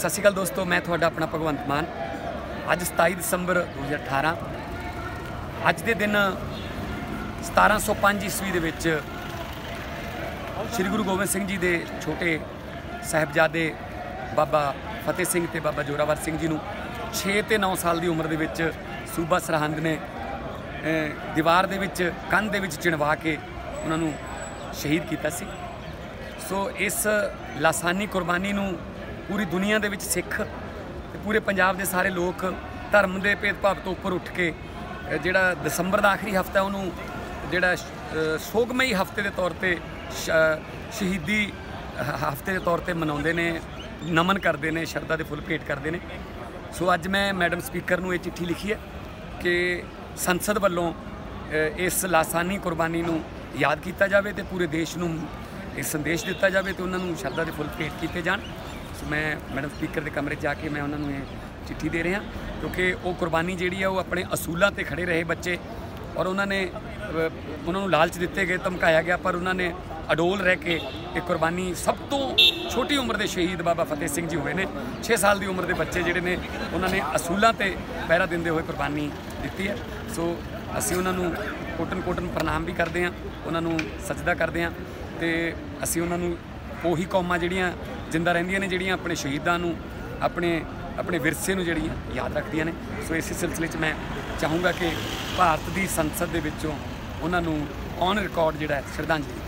ਸਤਿ ਸ਼੍ਰੀ ਅਕਾਲ ਦੋਸਤੋ, ਮੈਂ ਤੁਹਾਡਾ ਆਪਣਾ ਭਗਵੰਤ ਮਾਨ। ਅੱਜ 27 ਦਸੰਬਰ 2018 ਅੱਜ ਦੇ ਦਿਨ 1705 ਈਸਵੀ ਦੇ ਵਿੱਚ ਸ੍ਰੀ ਗੁਰੂ ਗੋਬਿੰਦ ਸਿੰਘ ਜੀ ਦੇ ਛੋਟੇ ਸਾਹਿਬਜ਼ਾਦੇ ਬਾਬਾ ਫਤਿਹ ਸਿੰਘ ਤੇ ਬਾਬਾ ਜੋਰਾਵਰ ਸਿੰਘ ਜੀ ਨੂੰ 6 ਤੇ 9 ਸਾਲ ਦੀ ਉਮਰ ਦੇ ਵਿੱਚ ਸੂਬਾ ਸਰਹੰਦ ਨੇ ਦੀਵਾਰ ਦੇ ਵਿੱਚ, ਕੰਧ ਦੇ ਵਿੱਚ ਚਿਣਵਾ ਕੇ ਉਹਨਾਂ ਨੂੰ ਸ਼ਹੀਦ ਕੀਤਾ ਸੀ। ਸੋ ਇਸ ਲਾਸਾਨੀ ਕੁਰਬਾਨੀ ਨੂੰ ਪੂਰੀ ਦੁਨੀਆ ਦੇ ਵਿੱਚ ਸਿੱਖ ਤੇ ਪੂਰੇ ਪੰਜਾਬ ਦੇ ਸਾਰੇ ਲੋਕ ਧਰਮ ਦੇ ਭੇਦਭਾਵ ਤੋਂ ਉੱਪਰ ਉੱਠ ਕੇ ਜਿਹੜਾ ਦਸੰਬਰ ਦਾ ਆਖਰੀ ਹਫਤਾ ਉਹਨੂੰ ਜਿਹੜਾ ਸੋਗਮਈ ਹਫ਼ਤੇ ਦੇ ਤੌਰ ਤੇ ਸ਼ਹੀਦੀ ਹਫ਼ਤੇ ਦੇ ਤੌਰ ਤੇ ਮਨਾਉਂਦੇ ਨੇ, ਨਮਨ ਕਰਦੇ ਨੇ, ਸ਼ਰਧਾ ਦੇ ਫੁੱਲ ਭੇਟ ਕਰਦੇ ਨੇ। ਸੋ ਅੱਜ ਮੈਂ ਮੈਡਮ ਸਪੀਕਰ ਨੂੰ ਇਹ ਚਿੱਠੀ ਲਿਖੀ ਹੈ ਕਿ ਸੰਸਦ ਵੱਲੋਂ ਇਸ ਲਾਸਾਨੀ ਕੁਰਬਾਨੀ ਨੂੰ ਯਾਦ ਕੀਤਾ ਜਾਵੇ ਤੇ ਪੂਰੇ ਦੇਸ਼ ਨੂੰ, ਇਹ ਸੰਦੇਸ਼ ਦਿੱਤਾ ਜਾਵੇ ਤੇ ਉਹਨਾਂ ਨੂੰ ਸ਼ਰਧਾ ਦੇ ਫੁੱਲ ਭੇਟ ਕੀਤੇ ਜਾਣ। ਸੋ ਮੈਂ ਮੈਡਮ ਸਪੀਕਰ ਦੇ ਕਮਰੇ 'ਚ ਜਾ ਕੇ ਮੈਂ ਉਹਨਾਂ ਨੂੰ ਇਹ ਚਿੱਠੀ ਦੇ ਰਿਹਾ ਕਿਉਂਕਿ ਉਹ ਕੁਰਬਾਨੀ ਜਿਹੜੀ ਆ ਉਹ ਆਪਣੇ ਅਸੂਲਾਂ ਤੇ ਖੜੇ ਰਹੇ ਬੱਚੇ ਔਰ ਉਹਨਾਂ ਨੇ ਉਹਨਾਂ ਨੂੰ ਲਾਲਚ ਦਿੱਤੇ ਗਏ, ਧਮਕਾਇਆ ਗਿਆ, ਪਰ ਉਹਨਾਂ ਨੇ ਅਡੋਲ ਰਹਿ ਕੇ ਇਹ ਕੁਰਬਾਨੀ ਸਭ ਤੋਂ ਛੋਟੀ ਉਮਰ ਦੇ ਸ਼ਹੀਦ ਬਾਬਾ ਫਤਿਹ ਸਿੰਘ ਜੀ ਹੋਏ ਨੇ। 6 ਸਾਲ ਦੀ ਉਮਰ ਦੇ ਬੱਚੇ ਜਿਹੜੇ ਨੇ, ਉਹਨਾਂ ਨੇ ਅਸੂਲਾਂ ਤੇ ਪਹਿਰਾ ਦਿੰਦੇ ਹੋਏ ਕੁਰਬਾਨੀ ਦਿੱਤੀ ਹੈ। ਸੋ ਅਸੀਂ ਉਹਨਾਂ ਨੂੰ ਕੋਟਨ ਕੋਟਨ ਪ੍ਰਣਾਮ ਵੀ ਕਰਦੇ ਹਾਂ, ਉਹਨਾਂ ਨੂੰ ਸਜਦਾ ਕਰਦੇ ਹਾਂ ਤੇ ਅਸੀਂ ਉਹਨਾਂ ਨੂੰ ਉਹੀ ਕੌਮਾਂ ਜਿਹੜੀਆਂ ਜਿੰਦਾ ਰਹਿੰਦੀਆਂ ਨੇ ਜਿਹੜੀਆਂ ਆਪਣੇ ਸ਼ਹੀਦਾਂ ਨੂੰ, ਆਪਣੇ ਆਪਣੇ ਵਿਰਸੇ ਨੂੰ ਜਿਹੜੀਆਂ ਯਾਦ ਰੱਖਦੀਆਂ ਨੇ। ਸੋ ਇਸੇ ਸਿਲਸਿਲੇ 'ਚ ਮੈਂ ਚਾਹੂੰਗਾ ਕਿ ਭਾਰਤ ਦੀ ਸੰਸਦ ਦੇ ਵਿੱਚੋਂ ਉਹਨਾਂ ਨੂੰ ਔਨ ਰਿਕਾਰਡ ਜਿਹੜਾ ਸ਼ਰਧਾਂਜਲੀ